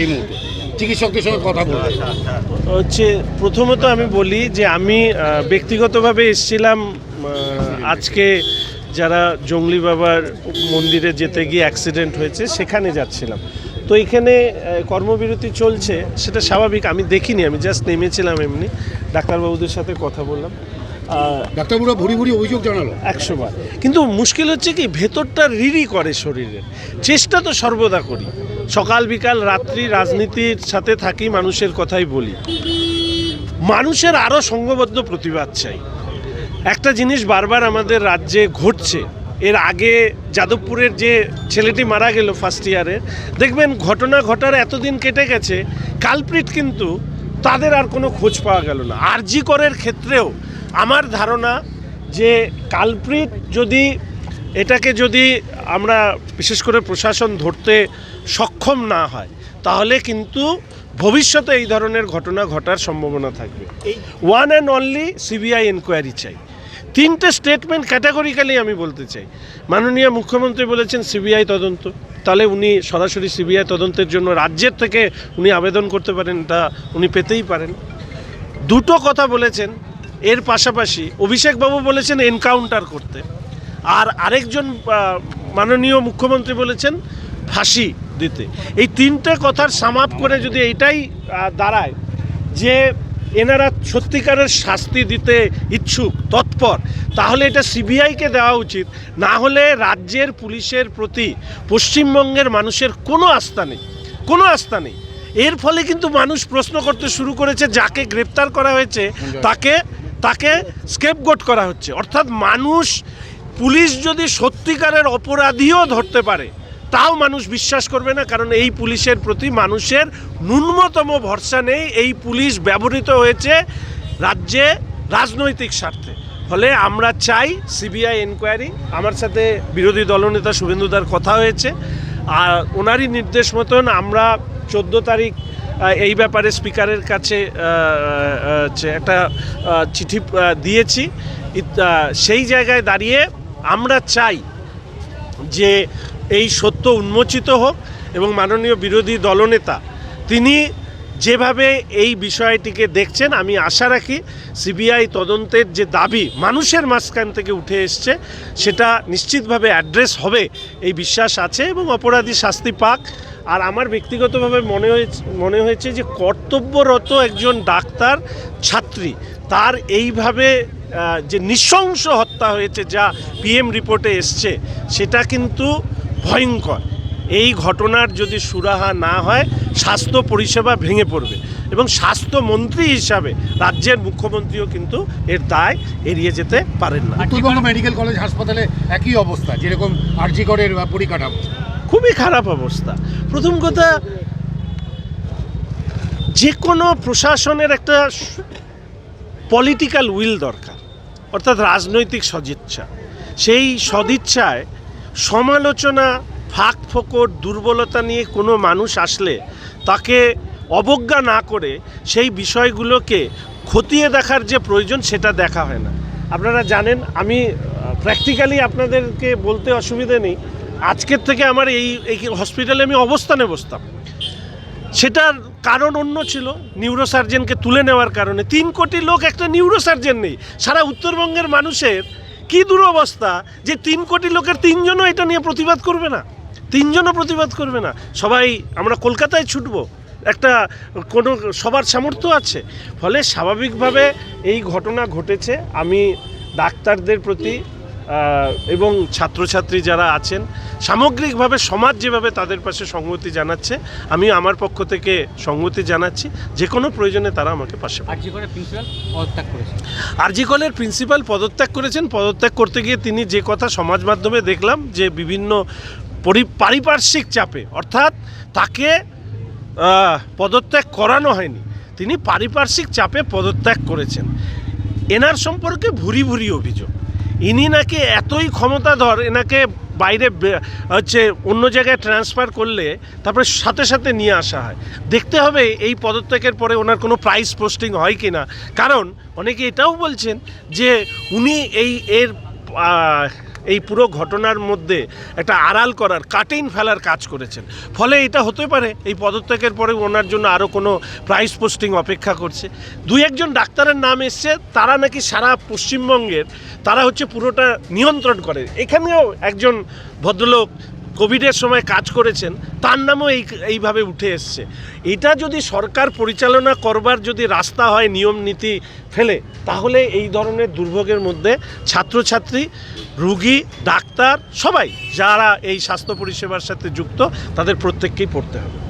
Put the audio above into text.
এই মুহূর্তে। চিকিৎসকদের সঙ্গে কথা বলবে হচ্ছে প্রথমত আমি বলি যে আমি ব্যক্তিগতভাবে এসেছিলাম আজকে যারা জঙ্গলি বাবার মন্দিরে যেতে গিয়ে অ্যাক্সিডেন্ট হয়েছে সেখানে যাচ্ছিলাম। তো এখানে কর্মবিরতি চলছে সেটা স্বাভাবিক আমি দেখিনি আমি জাস্ট নেমেছিলাম এমনি। ডাক্তারবাবুদের সাথে কথা বললাম। ডাক্তারবাবুরা ভুরি ভুরি অভিযোগ জানালো। একশো বার। কিন্তু মুশকিল হচ্ছে কি ভেতরটা রিরি করে শরীরের। চেষ্টা তো সর্বদা করি। সকাল, বিকাল, রাত্রি, রাজনীতির সাথে থাকি, মানুষের কথাই বলি। মানুষের আরও সংঘবদ্ধ প্রতিবাদ চাই। একটা জিনিস বারবার আমাদের রাজ্যে ঘটছে, এর আগে যাদবপুরের যে ছেলেটি মারা গেল ফার্স্ট ইয়ারে দেখবেন ঘটনা ঘটার এতদিন কেটে গেছে কালপ্রিট কিন্তু তাদের আর কোনো খোঁজ পাওয়া গেল না। আরজি করের ক্ষেত্রেও আমার ধারণা যে কালপ্রিট যদি, এটাকে যদি আমরা বিশেষ করে প্রশাসন ধরতে সক্ষম না হয় তাহলে কিন্তু ভবিষ্যতে এই ধরনের ঘটনা ঘটার সম্ভাবনা থাকবে। One and only CBI enquiry চাই। তিনটে স্টেটমেন্ট ক্যাটাগরিক্যালি আমি বলতে চাই। মাননীয় মুখ্যমন্ত্রী বলেছেন সিবিআই তদন্ত। তাহলে উনি সরাসরি সিবিআই তদন্তের জন্য রাজ্যের থেকে উনি আবেদন করতে পারেন এটা উনি পেতেই পারেন। দুটো কথা বলেছেন এর পাশাপাশি অভিষেকবাবু বলেছেন এনকাউন্টার করতে। আর আরেকজন মাননীয় মুখ্যমন্ত্রী বলেছেন ফাঁসি দিতে। এই তিনটে কথার সামাপ করে যদি এইটাই আহ, দাঁড়ায় যে এনারা সত্যিকারের শাস্তি দিতে ইচ্ছুক তৎপর তাহলে এটা সিবিআইকে দেওয়া উচিত। না হলে রাজ্যের পুলিশের প্রতি পশ্চিমবঙ্গের মানুষের কোনো আস্থা নেই কোনো আস্থা নেই। এর ফলে কিন্তু মানুষ প্রশ্ন করতে শুরু করেছে যাকে গ্রেপ্তার করা হয়েছে তাকে তাকে স্কেপগোট করা হচ্ছে। অর্থাৎ মানুষ পুলিশ যদি সত্যিকারের অপরাধীও ধরতে পারে, তাও মানুষ বিশ্বাস করবে না, কারণ এই পুলিশের প্রতি মানুষের ন্যূনতম ভরসা নেই। এই পুলিশ ব্যবহৃত হয়েছে রাজ্যে রাজনৈতিক স্বার্থে। ফলে আমরা চাই সিবিআই এনকোয়ারি আমার সাথে বিরোধী দলনেতা শুভেন্দুদার কথা হয়েছে। আর ওনারই নির্দেশ মতন আমরা চোদ্দ তারিখ এই ব্যাপারে স্পিকারের কাছে একটা চিঠি দিয়েছি। সেই জায়গায় দাঁড়িয়ে আমরা চাই যে এই সত্য উন্মোচিত হোক এবং মাননীয় বিরোধী দলনেতা তিনি যেভাবে এই বিষয়টিকে দেখছেন, আমি আশা রাখি সিবিআই তদন্তের যে দাবি মানুষের মাঝখান থেকে উঠে এসছে, সেটা নিশ্চিতভাবে অ্যাড্রেস হবে, এই বিশ্বাস আছে এবং অপরাধী শাস্তি পাক। আর আমার ব্যক্তিগতভাবে মনে হয়েছে মনে হয়েছে যে কর্তব্যরত একজন ডাক্তার, ছাত্রী, তার এইভাবে যে নৃশংস হত্যা হয়েছে যা পিএম রিপোর্টে এসছে সেটা কিন্তু ভয়ঙ্কর। এই ঘটনার যদি সুরাহা না হয় স্বাস্থ্য পরিষেবা ভেঙে পড়বে এবং স্বাস্থ্যমন্ত্রী হিসাবে রাজ্যের মুখ্যমন্ত্রীও কিন্তু এর দায় এড়িয়ে যেতে পারেন না। উত্তরবঙ্গ মেডিকেল কলেজ হাসপাতালে একই অবস্থা যেরকম আরজি করের আহ, পরিকাঠামো। খুবই খারাপ অবস্থা। প্রথম কথা যে কোনো প্রশাসনের একটা পলিটিক্যাল উইল দরকার। অর্থাৎ রাজনৈতিক সদিচ্ছা। সেই সদিচ্ছায় সমালোচনা, ফাঁক ফোকর, দুর্বলতা নিয়ে কোনো মানুষ আসলে তাকে অবজ্ঞা না করে সেই বিষয়গুলোকে খতিয়ে দেখার যে প্রয়োজন সেটা দেখা হয় না। আপনারা জানেন, আমি প্র্যাকটিক্যালি আপনাদেরকে বলতে অসুবিধে নেই। আজকের থেকে আমার এই এই হসপিটালে আমি অবস্থানে বসতাম। সেটার কারণ অন্য ছিল নিউরোসার্জেনকে তুলে নেওয়ার কারণে। তিন কোটি লোক একটা নিউরোসার্জেন নেই। সারা উত্তরবঙ্গের মানুষের কি দুরবস্থা যে তিন কোটি লোকের তিনজনও এটা নিয়ে প্রতিবাদ করবে না? তিনজনও প্রতিবাদ করবে না। সবাই, আমরা কলকাতায় ছুটবো। একটা কোনো সবার সামর্থ্য আছে। ফলে স্বাভাবিকভাবে এই ঘটনা ঘটেছে। আমি ডাক্তারদের প্রতি এবং ছাত্রছাত্রী যারা আছেন সামগ্রিকভাবে সমাজ যেভাবে তাদের পাশে সংগতি জানাচ্ছে আমি আমার পক্ষ থেকে সংগতি জানাচ্ছি যে কোনো প্রয়োজনে তারা আমাকে পাশে পাবে। আরজি প্রিন্সিপাল পদত্যাগ কলের প্রিন্সিপাল পদত্যাগ করেছেন। পদত্যাগ করতে গিয়ে তিনি যে কথা সমাজ মাধ্যমে দেখলাম যে বিভিন্ন পরি- পারিপার্শ্বিক চাপে অর্থাৎ তাকে পদত্যাগ করানো হয়নি তিনি পারিপার্শ্বিক চাপে পদত্যাগ করেছেন। এনার সম্পর্কে ভুরি ভুরি অভিযোগ। ইনি নাকি এতই ক্ষমতাধর, এনাকে বাইরে হচ্ছে অন্য জায়গায় ট্রান্সফার করলে তারপরে সাথে সাথে নিয়ে আসা হয়। দেখতে হবে এই পদত্যাগের পরে ওনার কোনো প্রাইস পোস্টিং হয় কি না কারণ অনেকে এটাও বলছেন যে উনি এই এর এই পুরো ঘটনার মধ্যে একটা আড়াল করার কাটিং ফেলার কাজ করেছেন। ফলে এটা হতে পারে এই পদত্যাগের পরে ওনার জন্য আরও কোনো প্রাইস পোস্টিং অপেক্ষা করছে। দুই একজন ডাক্তারের নাম এসছে, তারা নাকি সারা পশ্চিমবঙ্গের, তারা হচ্ছে পুরোটা নিয়ন্ত্রণ করে। এখানেও একজন ভদ্রলোক কোভিডের সময় কাজ করেছেন, তার নামও এই, এইভাবে উঠে এসছে। এটা যদি সরকার পরিচালনা করবার যদি রাস্তা হয়, নিয়ম নীতি ফেলে, তাহলে এই ধরনের দুর্ভোগের মধ্যে ছাত্রছাত্রী, রুগী, ডাক্তার, সবাই যারা এই স্বাস্থ্য পরিষেবার সাথে যুক্ত, তাদের প্রত্যেককেই পড়তে হবে।